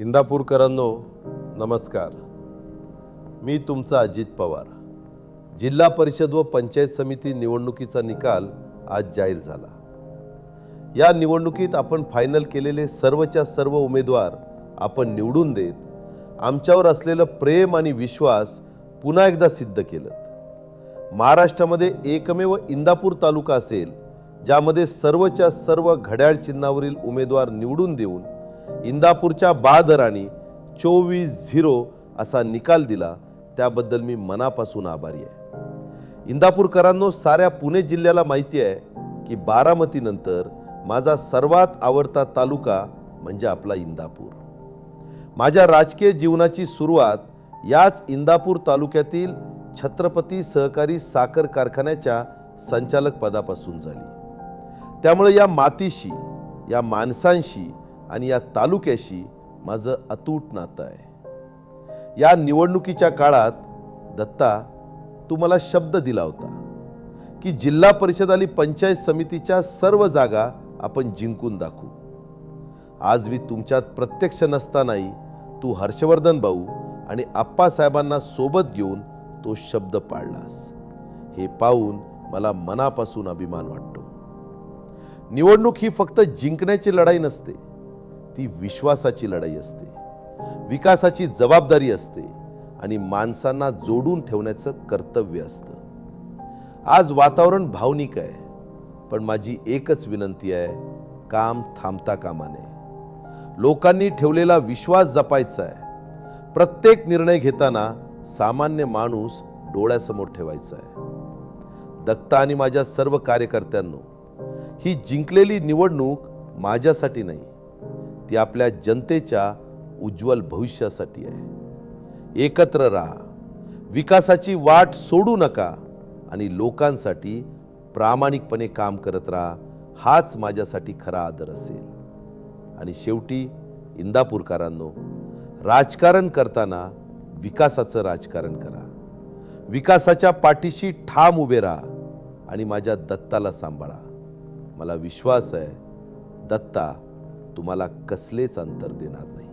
इंदापूरकरांनो नमस्कार. मी तुमचा अजित पवार. जिल्हा परिषद व पंचायत समिती निवडणुकीचा निकाल आज जाहीर झाला. या निवडणुकीत आपण फायनल केलेले सर्वच्या सर्व उमेदवार आपण निवडून देत आमच्यावर असलेलं प्रेम आणि विश्वास पुन्हा एकदा सिद्ध केलं. महाराष्ट्रामध्ये एकमेव इंदापूर तालुका असेल ज्यामध्ये सर्वच्या सर्व घड्याळ चिन्हावरील उमेदवार निवडून देऊन इंदापूरच्या बहादरांनी चोवीस झिरो असा निकाल दिला. त्याबद्दल मी मनापासून आभारी आहे. इंदापूरकरांनो साऱ्या पुणे जिल्ह्याला माहिती आहे की बारामतीनंतर माझा सर्वात आवडता तालुका म्हणजे आपला इंदापूर. माझ्या राजकीय जीवनाची सुरुवात याच इंदापूर तालुक्यातील छत्रपती सहकारी साखर कारखान्याच्या संचालक पदापासून झाली. त्यामुळे या मातीशी या माणसांशी आणि या तालुक्याशी माझं अतूट नातं आहे. या निवडणुकीच्या काळात दत्ता तू मला शब्द दिला होता की जिल्हा परिषद आणि पंचायत समितीच्या सर्व जागा आपण जिंकून दाखवू. आज मी तुमच्यात प्रत्यक्ष नसतानाही तू हर्षवर्धन भाऊ आणि आप्पासाहेबांना सोबत घेऊन तो शब्द पाळलास. हे पाहून मला मनापासून अभिमान वाटतो. निवडणूक ही फक्त जिंकण्याची लढाई नसते ती विश्वासाची लढाई असते. विकासाची जबाबदारी असते आणि माणसांना जोडून ठेवण्याचं कर्तव्य असतं. आज वातावरण भावनिक आहे पण माझी एकच विनंती आहे काम थांबता कामा नये. लोकांनी ठेवलेला विश्वास जपायचा आहे. प्रत्येक निर्णय घेताना सामान्य माणूस डोळ्यासमोर ठेवायचा आहे. दत्ता आणि माझ्या सर्व कार्यकर्त्यांनो ही जिंकलेली निवडणूक माझ्यासाठी नाही ती आपल्या जनतेच्या उज्ज्वल भविष्यासाठी आहे. एकत्र राहा. विकासाची वाट सोडू नका आणि लोकांसाठी प्रामाणिकपणे काम करत राहा हाच माझ्यासाठी खरा आदर असेल. आणि शेवटी इंदापूरकरांनो राजकारण करताना विकासाचं राजकारण करा. विकासाच्या पाठीशी ठाम उभे राहा आणि माझ्या दत्ताला सांभाळा. मला विश्वास आहे दत्ता तुम्हाला कसलेच अंतर देणार नाही.